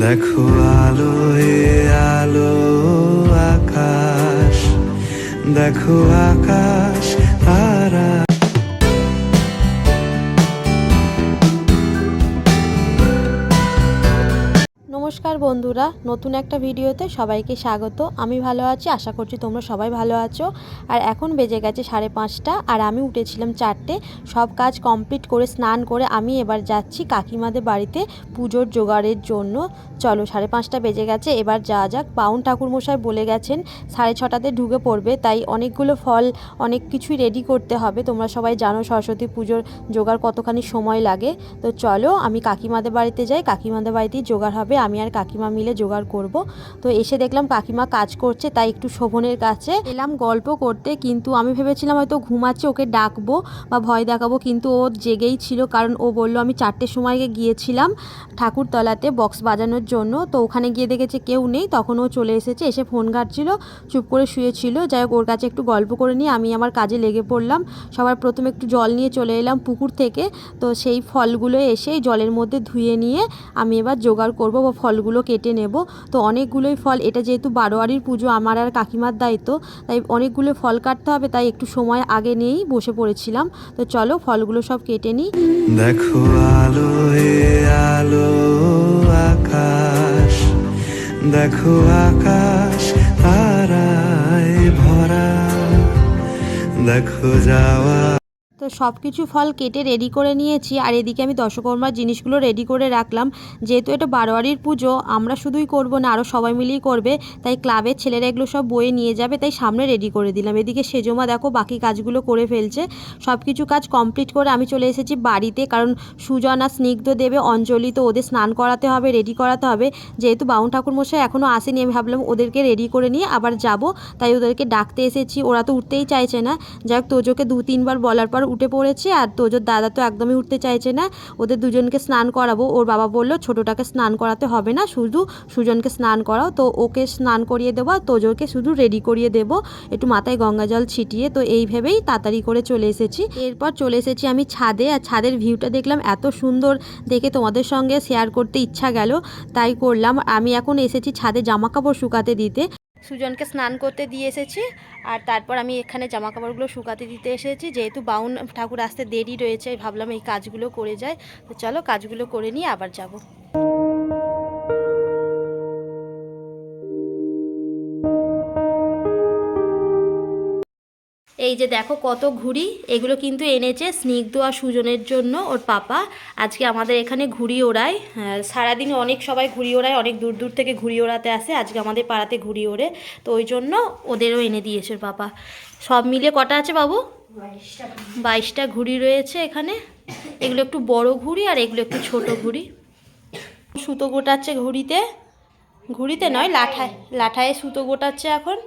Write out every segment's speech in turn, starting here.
দেখো আলো এ আলো আকাশ দেখো আকাশ নমস্কার বন্ধুরা, নতুন একটা ভিডিওতে সবাইকে স্বাগত। আমি ভালো আছি, আশা করছি তোমরা সবাই ভালো আছো। আর এখন বেজে গেছে সাড়ে পাঁচটা, আর আমি উঠেছিলাম চারটে। সব কাজ কমপ্লিট করে, স্নান করে আমি এবার যাচ্ছি কাকিমাদের বাড়িতে পুজোর জোগাড়ের জন্য। চলো, সাড়ে পাঁচটা বেজে গেছে, এবার যাওয়া যাক। পাউন ঠাকুরমশাই বলে গেছেন, সাড়ে ছটাতে ঢুকে পড়বে, তাই অনেকগুলো ফল, অনেক কিছুই রেডি করতে হবে। তোমরা সবাই জানো সরস্বতী পুজোর জোগাড় কতখানি সময় লাগে। তো চলো, আমি কাকিমাদের বাড়িতে যাই, কাকিমাদের বাড়িতেই জোগাড় হবে, আমি আর কাকিমা মিলে জোগাড় করব। তো এসে দেখলাম কাকিমা কাজ করছে, তাই একটু শোভনের কাছে এলাম গল্প করতে। কিন্তু আমি ভেবেছিলাম হয়তো ঘুমাচ্ছে, ওকে ডাকবো বা ভয় দেখাবো, কিন্তু ও জেগেই ছিল কারণ ও বলল, আমি চারটের সময় গিয়েছিলাম ঠাকুরতলাতে বক্স বাজানোর জন্য। তো ওখানে গিয়ে দেখেছে কেউ নেই। তখন ও চলে এসেছে, এসে ফোন ঘাটছিল, চুপ করে শুয়েছিল। যাই হোক, ওর কাছে একটু গল্প করে নিয়ে আমি আমার কাজে লেগে পড়লাম। সবার প্রথমে একটু জল নিয়ে চলে এলাম পুকুর থেকে। তো সেই ফলগুলো এসে জলের মধ্যে ধুয়ে নিয়ে আমি এবার জোগাড় করব বা ফলগুলো কেটে নেব। তো অনেকগুলোই ফল, এটা যেহেতু বারোয়ারির পুজো, আমার আর কাকিমার দায়িত্ব, তাই অনেকগুলো ফল কাটতে হবে, তাই একটু সময় আগে নিয়েই বসে পড়েছিলাম। তো চলো ফলগুলো সব কেটে নিই। দেখো আলো আলো আকাশ, দেখো আকাশ তারায় ভরা, দেখো যাওয়া তো সব কিছু ফল কেটে রেডি করে নিয়েছি, আর এদিকে আমি দশকর্মার জিনিসগুলো রেডি করে রাখলাম। যেহেতু এটা বারোয়ারির পুজো, আমরা শুধুই করব না আরও সবাই মিলেই করবে। তাই ক্লাবের ছেলেরা এগুলো সব বয়ে নিয়ে যাবে, তাই সামনে রেডি করে দিলাম। এদিকে সেজমা দেখো, বাকি কাজগুলো করে ফেলছে। সব কিছু কাজ কমপ্লিট করে আমি চলে এসেছি বাড়িতে, কারণ সুজনা স্নিগ্ধ দেবে, অঞ্জলি তো ওদের স্নান করাতে হবে রেডি করাতে হবে। যেহেতু বাউন ঠাকুর মশাই এখনও আসেনি, আমি ভাবলাম ওদেরকে রেডি করে নিয়ে আবার যাব। তাই ওদেরকে ডাকতে এসেছি, ওরা তো উঠতেই চাইছে না। যাই হোক, তোজোকে দু তিনবার বলার পর উঠে পড়েছে আর তোজোর দাদা তো একদমই উঠতে চাইছে না। ওদের দুজনকে স্নান করাবো। ওর বাবা বলল, ছোটোটাকে স্নান করাতে হবে না, শুধু সুজনকে স্নান করাও। তো ওকে স্নান করিয়ে দেবো আর তোজোকে শুধু রেডি করিয়ে দেবো। একটু মাথায় গঙ্গা জল ছিটিয়ে। তো এই ভেবেই তাড়াতাড়ি করে চলে এসেছি। এরপর চলে এসেছি আমি ছাদে। আর ছাদের ভিউটা দেখলাম এত সুন্দর। দেখে তোমাদের সঙ্গে শেয়ার করতে ইচ্ছা গেল। তাই করলাম। আমি এখন এসেছি ছাদে জামা কাপড় শুকাতে দিতে। সুজনকে স্নান করতে দিয়ে এসেছি আর তারপর আমি এখানে জামা কাপড়গুলো শুকাতে দিতে এসেছি। যেহেতু বাউন ঠাকুর আসতে দেরি রয়েছে, ভাবলাম এই কাজগুলো করে যায় তো চলো কাজগুলো করে নিয়ে আবার যাব। এই যে দেখো কত ঘুড়ি এগুলো কিন্তু এনেছে স্নিগ্ধ আর সুজনের জন্য ওর পাপা। আজকে আমাদের এখানে ঘুড়ি ওড়ায়। হ্যাঁ, সারাদিন অনেক সবাই ঘুড়ি ওড়ায় অনেক দূর দূর থেকে ঘুড়ি ওড়াতে আসে। আজকে আমাদের পাড়াতে ঘুড়ি ওড়ে তো ওই জন্য ওদেরও এনে দিয়েছে ওর পাপা। সব মিলে কটা আছে বাবু? বাইশটা ঘুড়ি। রয়েছে এখানে। এগুলো একটু বড় ঘুড়ি আর এগুলো একটু ছোট ঘুড়ি। সুতো গোটাচ্ছে ঘুড়িতে। ঘুড়িতে নয় লাঠায় লাঠায় সুতো গোটাচ্ছে এখন।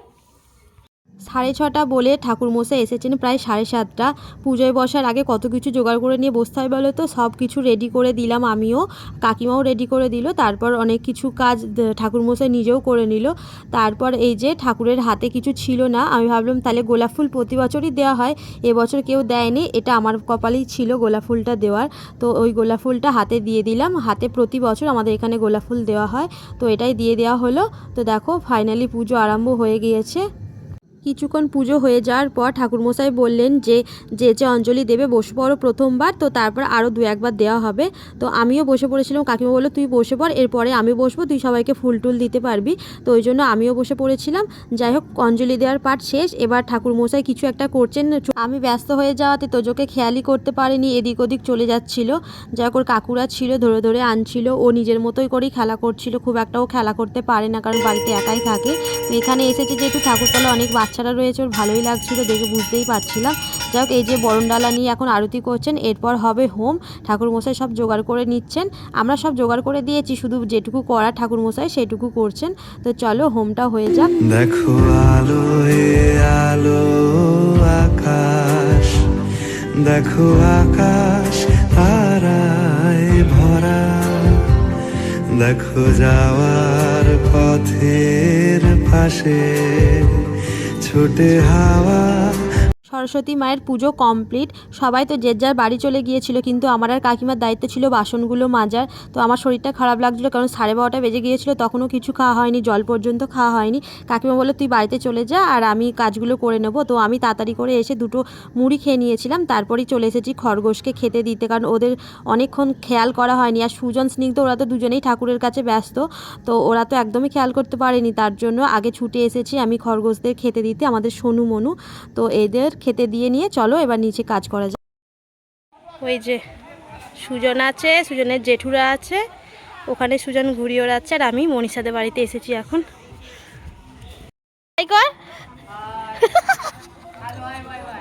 সাড়ে ছটা বলে ঠাকুরমশাই এসেছেন, প্রায় সাড়ে সাতটা। পুজোয় বসার আগে কত কিছু জোগাড় করে নিয়ে বসতে হয় বলো তো? সব কিছু রেডি করে দিলাম আমিও। কাকিমাও রেডি করে দিল, তারপর অনেক কিছু কাজ ঠাকুরমশাই নিজেও করে নিল। তারপর এই যে ঠাকুরের হাতে কিছু ছিল না, আমি ভাবলাম তাহলে গোলাপ ফুল প্রতি বছরই দেওয়া হয়। এবছর কেউ দেয়নি, এটা আমার কপালেই ছিল গোলাপ ফুলটা দেওয়ার। তো ওই গোলাপ ফুলটা হাতে দিয়ে দিলাম, হাতে প্রতি বছর আমাদের এখানে গোলাপ ফুল দেওয়া হয়। তো এটাই দিয়ে দেওয়া হলো। তো দেখো ফাইনালি পুজো আরম্ভ হয়ে গিয়েছে। কিছুক্ষণ পুজো হয়ে যাওয়ার পর ঠাকুরমশাই বললেন যে যে যে অঞ্জলি দেবে বসে পড়ো প্রথমবার, তো তারপর আরও দু একবার দেওয়া হবে। তো আমিও বসে পড়েছিলাম, কাকিমা বলল, তুই বসে পড়, এরপরে আমি বসবো, তুই সবাইকে ফুল টুল দিতে পারবি। তো ওই জন্য আমিও বসে পড়েছিলাম। যাই হোক, অঞ্জলি দেওয়ার পাঠ শেষ। এবার ঠাকুরমশাই কিছু একটা করছেন। আমি ব্যস্ত হয়ে যাওয়াতে তোজোকে খেয়ালই করতে পারিনি, এদিক ওদিক চলে যাচ্ছিল। যাই হোক কাকুরা ছিল, ধরে ধরে আনছিল, ও নিজের মতোই করেই খেলা করছিল, খুব একটা ও খেলা করতে পারে না, কারণ বাড়িতে একাই থাকে। তো এখানে এসেছে যেহেতু ঠাকুরতলা অনেক বাচ্চারা রয়েছে, ওর ভালোই লাগছিল দেখে বুঝতেই পারছিলাম। যাই হোক, এই যে বরণডালা নিয়ে এখন আরতি করছেন, এরপর হবে হোম। ঠাকুরমশাই সব জোগাড় করে নিচ্ছেন। আমরা সব জোগাড় করে দিয়েছি, শুধু যেটুকু করা ঠাকুরমশাই সেটুকু করছেন। তো চলো, হোমটা হয়ে যাক। দেখো আলো আলো আকাশ, দেখো আকাশ তারায় ভরা। দেখো যাওয়ার পথের পাশে ছোটে হাওয়া সরস্বতী মায়ের পুজো কমপ্লিট। সবাই তো যে যার বাড়ি চলে গিয়েছিল, কিন্তু আমার আর কাকিমার দায়িত্ব ছিল বাসনগুলো মাজার। তো আমার শরীরটা খারাপ লাগছিল কারণ সাড়ে বারোটা বেজে গিয়েছিল, তখনও কিছু খাওয়া হয়নি, জল পর্যন্ত খাওয়া হয়নি। কাকিমা বলল, তুই বাড়িতে চলে যা আর আমি কাজগুলো করে নেব। তো আমি তাড়াতাড়ি করে এসে দুটো মুড়ি খেয়ে নিয়েছিলাম, তারপরেই চলে এসেছি খরগোশকে খেতে দিতে, কারণ ওদের অনেকক্ষণ খেয়াল করা হয়নি। আর সুজন স্নিগ্ধ, ওরা তো দুজনেই ঠাকুরের কাছে ব্যস্ত, তো ওরা তো একদমই খেয়াল করতে পারেনি। তার জন্য আগে ছুটে এসেছি আমি খরগোশদের খেতে দিতে, আমাদের সোনু মনু। তো এদের খেতে দিয়ে নিয়ে চলো এবার নিচে কাজ করা যায় ওই যে সুজন আছে সুজনের জেঠুরা আছে ওখানে সুজন ঘুরিয়ে ওড়াচ্ছে আর আমি মনীষাদের বাড়িতে এসেছি এখন।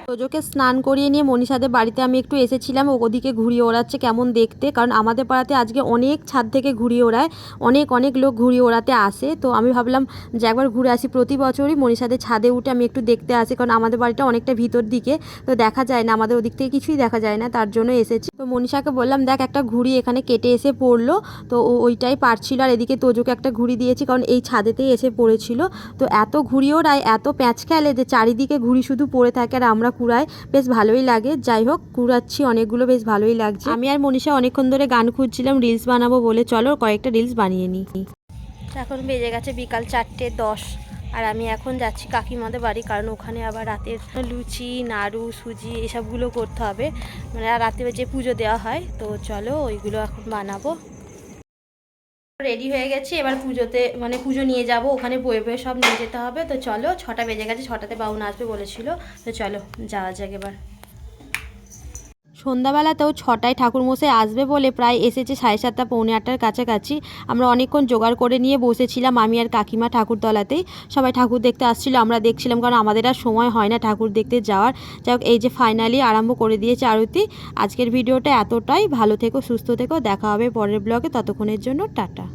তোজোকে স্নান করিয়ে নিয়ে মনীষাদের বাড়িতে আমি একটু এসেছিলাম। ওদিকে ঘুরিয়ে ওড়াচ্ছে কেমন দেখতে? কারণ আমাদের পাড়াতে আজকে অনেক ছাদ থেকে ঘুরিয়ে ওড়ায়। অনেক অনেক লোক ঘুরিয়ে ওড়াতে আসে। তো আমি ভাবলাম যে একবার ঘুরে আসি। প্রতি বছরই মনীষাদের ছাদে উঠে আমি একটু দেখতে আসি। কারণ আমাদের বাড়িটা অনেকটা ভিতর দিকে। তো দেখা যায় না, আমাদের ওদিক থেকে কিছুই দেখা যায় না। তার জন্য এসেছি। মনীষাকে বললাম, দেখ, একটা ঘুড়ি এখানে কেটে এসে পড়ল। তো ওইটাই পারছিল আর এদিকে তোজোকে একটা ঘুড়ি দিয়েছি, কারণ এই ছাদেতেই এসে পড়েছিল। তো এত ঘুড়ি ওড়ায় এত প্যাঁচ খেলে যে চারিদিকে ঘুড়ি শুধু পড়ে থাকে আর আমরা কুড়াই, বেশ ভালোই লাগে। যাই হোক, কুড়াচ্ছি, অনেকগুলো বেশ ভালোই লাগছে। আমি আর মনীষা অনেকক্ষণ ধরে গান খুঁজছিলাম, রিলস বানাবো বলে। চলো কয়েকটা রিলস বানিয়ে নিই। এখন বেজে গেছে বিকাল চারটে দশ। আর আমি এখন যাচ্ছি কাকিমাদের বাড়ি, কারণ ওখানে আবার রাতের লুচি, নাড়ু, সুজি এসবগুলো করতে হবে। মানে রাতে যে পুজো দেওয়া হয়, তো চলো ওইগুলো এখন বানাবো। রেডি হয়ে গেছি, এবার পুজোতে মানে পুজো নিয়ে যাব, ওখানে বয়ে বয়ে সব নিয়ে যেতে হবে। তো চলো, ছটা বেজে গেছে, ছটাতে বাউন আসবে বলেছিল। তো চলো, যাওয়া যাক এবার। সন্ধ্যাবেলাতেও ছটায় ঠাকুরমশাই আসবে বলে প্রায় এসেছে সাড়ে সাতটা, পৌনে আটটার কাছাকাছি। আমরা অনেকক্ষণ জোগাড় করে নিয়ে বসেছিলাম আমি আর কাকিমা ঠাকুরতলাতেই। সবাই ঠাকুর দেখতে আসছিল, আমরা দেখছিলাম কারণ আমাদের আর সময় হয় না ঠাকুর দেখতে যাওয়ার। যাই এই যে ফাইনালি আরম্ভ করে দিয়েছে আরতি। আজকের ভিডিওটা এতটাই। ভালো থেকো, সুস্থ থেকো। দেখা হবে পরের ব্লগে ততক্ষণের জন্য টাটা।